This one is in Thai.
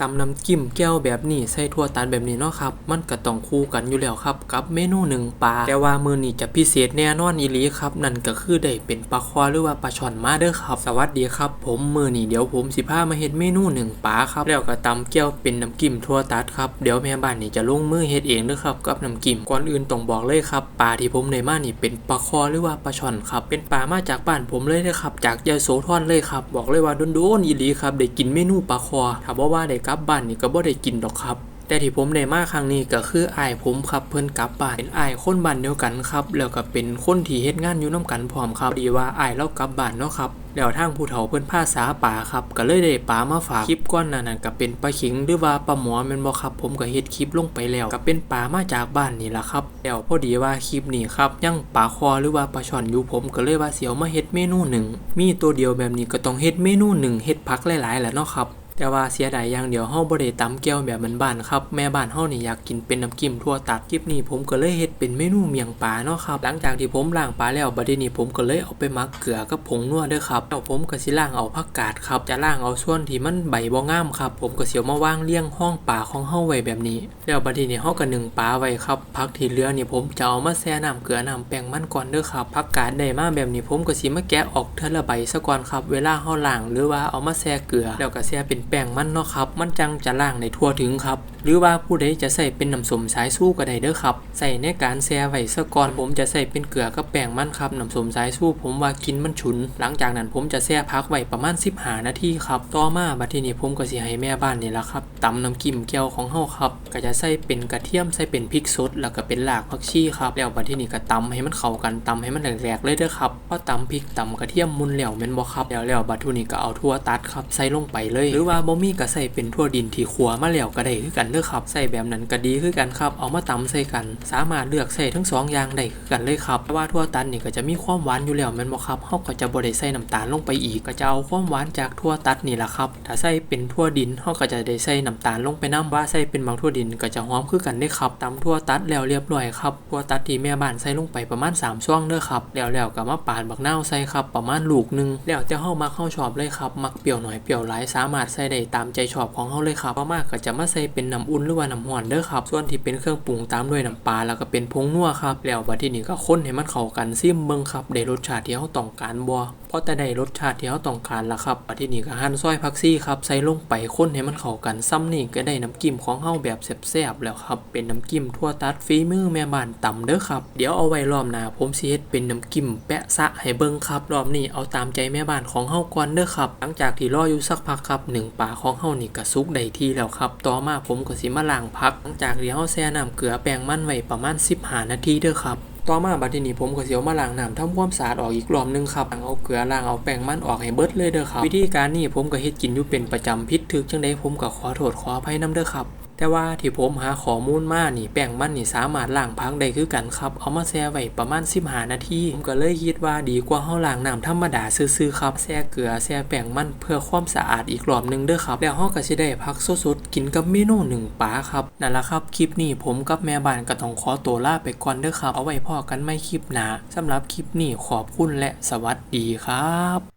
ตำน้ำจิ้มแก้วแบบนี้ใส่ถั่วตัดแบบนี้เนาะครับ มันก็ต้องคู่กันอยู่แล้วครับ กับเมนูหนึ่งปลาแต่ว่ามือนี้จะพิเศษแน่นอนอีหลีครับ นั่นก็คือได้เป็นปลาคอหรือว่าปลาช่อนมาเด้อครับ สวัสดีครับ ผมมือนี้เดี๋ยวผมสิพามาเฮ็ดเมนูหนึ่งปลาครับ แล้วก็ตำแก้วเป็นน้ำจิ้มถั่วตัดครับเดี๋ยวแม่บ้านนี่จะลงมือเฮ็ดเองเด้อครับกับน้ำจิ้มก่อนอื่นต้องบอกเลยครับปลาที่ผมได้มานี่เป็นปลาคอหรือว่าปลาช่อนครับเป็นปลามาจากบ้านผมเลยนะครับจากยโสธรเลยครับบอกเลยว่าโดนๆอีหลีครับได้กินเมนูปลาคอถ้าบ่ว่าได้กลับบ้านนี่ก็บ่ได้กินดอกครับ แต่ที่ผมได้มาครั้งนี้ก็คืออายผมครับเพิ่นกลับบ้านเป็นอ้ายคนบ้านเดียวกันครับ แล้วก็เป็นคนที่เฮ็ดงานอยู่นํกันพร้อมครับดีว่าอายเรากลับบ้านเนาะครับแล้วทางผู้เฒ่าเพิ่นพาสาป่าครับก็เลยได้ปลามาฝากคลิปก่อนน้านั้นก็เป็นปลาขิงหรือว่าปลาหมอแม่นบ่ครับ ผมก็เฮ็ดคลิปลงไปแล้วก็เป็นปลามาจากบ้านนี่ล่ะครับแล้วพอดีว่าคลิปนี้ครับยังปลาคอหรือว่าปลาช่อนอยู่ผมก็เลยว่าเสิเอามาเฮ็ดเมนูหนึ่งมีตัวเดียวแบบนี้ก็ต้องเฮ็ดเมนูหนึ่งเฮ็ดผักหลายๆแหละเนาะครับ แต่ว่าเสียดายอย่างเดียวเฮาบ่ได้ตำแก้วแบบบ้านๆครับ แม่บ้านเฮานี่อยากกินเป็นน้ำจิ้มทั่วตัดคลิปนี้ผมก็เลยเฮ็ดเป็นเมนูเมียงปลาเนาะครับหลังจากที่ผมล้างปลาแล้วบัดนี้ผมก็เลยเอาไปหมักเกลือกับผงนัวเด้อครับแล้วผมก็สิล้างเอาผักกาดครับจะล้างเอาส่วนที่มันใบบ่งามครับผมก็สิเอามาวางเรียงห้องปลาของเฮาไว้แบบนี้ แล้วบัดนี้เฮาก็นึ่งปลาไว้ครับผักที่เหลือนี่ผมจะเอามาแช่น้ำเกลือน้ำแป้งมันก่อนเด้อครับผักกาดได้มาแบบนี้ผมก็สิมาแกะออกเทละใบซะก่อนครับ เวลาเฮาล้างหรือว่าเอามาแช่เกลือแล้วก็แช่เป็นแป้งมันเนาะครับ มันจังจะล่างในทั่วถึงครับ รือว่าผู้ใดจะใส่เป็นน้ำส้มสายสู้ก็ได้เด้อครับใส่ในการแช่ไว้ซะก่อนผมจะใส่เป็นเกลือกับแป้งมันครับน้ำส้มสายสู้ผมว่ากินมันฉุน หลังจากนั้นผมจะแช่พักไว้ประมาณ15นาทีครับต่อมาบัดทีนี้ผมก็สิให้แม่บ้านนี่ละครับตำน้ำกิ้มแก้วของเฮาครับก็จะใส่เป็นกระเทียมใส่เป็นพริกสดแล้วก็เป็นรากผักชีครับแล้วบัดทีนี้ก็ตำให้มันเข้ากันตำให้มันแหลกๆเลยเด้อครับพอตำพริกตำกระเทียมมุนแล้วแม่นบ่ครับแล้วแล้วบัดทีนี้ก็เอาทั่วตัดครับใส่ลงไปเลย หรือว่าบ่มีก็ใส่เป็นทั่วดินที่ขัวมาแล้วก็ได้คือกันเด้อครับใส่แบบนั้นก็ดีคือกันครับ เอามาตำใส่กัน สามารถเลือกใส่ทั้งสองอย่างได้คือกันเลยครับเพราะว่าทั่วตัดนี่ก็จะมีความหวานอยู่แล้วแม่นบ่ครับเฮาก็จะบ่ได้ใส่น้ำตาลลงไปอีก ก็จะเอาความหวานจากทั่วตัดนี่แหละครับ ถ้าใส่เป็นทั่วดินเฮาก็จะได้ใส่น้ำตาลลงไปนํว่าใส่เป็นบางทั่วดินก็จะหอมคือกันได้ครับตำทั่วตัดแล้วเรียบร้อยครับทั่วตัดที่แม่บ้านใส่ลงไปประมาณ3ช่วงเด้อครับแล้วแล้วก็มาปาดบักนาวใส่ครับประมาณลูกหนึงแล้วจะเฮามักเฮาชอบเลยครับมักเปรี้ยวหน่อยเปรี้ยวหลายสามารถใส่ได้ตามใจชอบของเฮาเลยครับบ่มากก็จะมาใส่เป็นน้ำอุ่นหรือว่าน้ำร้อนเด้อครับ ส่วนที่เป็นเครื่องปรุงตามด้วยน้ำปลาแล้วก็เป็นผงนัวครับ แล้วบัดทีนี้ก็คนให้มันเข้ากันซิมเบิ่งครับได้รสชาติที่เฮาต้องการบ่พอแต่ได้รสชาติที่เฮาต้องการล้วครับบัดทีนี้ก็หั่นซอยผักชีครับใส่ลงไปคนให้มันเข้ากันซ้ำนี่ก็ได้น้ำจิ้มของเฮาแบบแซ่บๆแล้วครับเป็นน้ำจิ้มทั่วตัดฝีมือแม่บ้านต่ำเด้อครับเดี๋ยวเอาไว้รอบหน้าผมสิเฮ็ดเป็นน้ำจิ้มแปะซะให้เบิ่งครับรอบนี้เอาตามใจแม่บ้านของเฮาก่อนเด้อครับหลังจากที่รออยู่สักพักครับหนึ่งปลาของเฮานี่ก็สุกได้ที่แล้วครับต่อมาผมก็สิมาล้างผัก หลังจากที่เฮาแช่น้ำเกลือแป้งมันไว้ประมาณ15นาทีเด้อครับ ต่อมาบัดทีนี้ผมก็เสียวมาล้างน้ำทำความสะอาดออกอีกรอบหนึงครับล้างเอาเกลือล้างเอาแป้งมันออกให้เบิดเลยเด้อครับ วิธีการนี้ผมก็เฮ็ดกินอยู่เป็นประจำพิษถึกจังไดผมก็ขอโทษขออภัยน้ำเด้อครับ แต่ว่าที่ผมหาข้อมูลมานี่แป้งมันนี่สามารถล้างพักได้คือกันครับ เอามาแช่ไว้ประมาณ15นาทีผมก็เลยคิดว่าดีกว่าเฮาล้างน้ำธรรมดาซื่อๆครับแช่เกลือแช่แป้งมันเพื่อความสะอาดอีกรอบหนึงเด้อครับ แล้วเฮาก็สิได้พักสดๆกินกับเมนูหนึ่งปลาครับนั่นละครับคลิปนี้ผมกับแม่บ้านก็ต้องขอตัวลาไปก่อนเด้อครับ เอาไว้พอกันไม่คลิปหนาสำหรับคลิปนี้ขอบคุณและสวัสดีครับ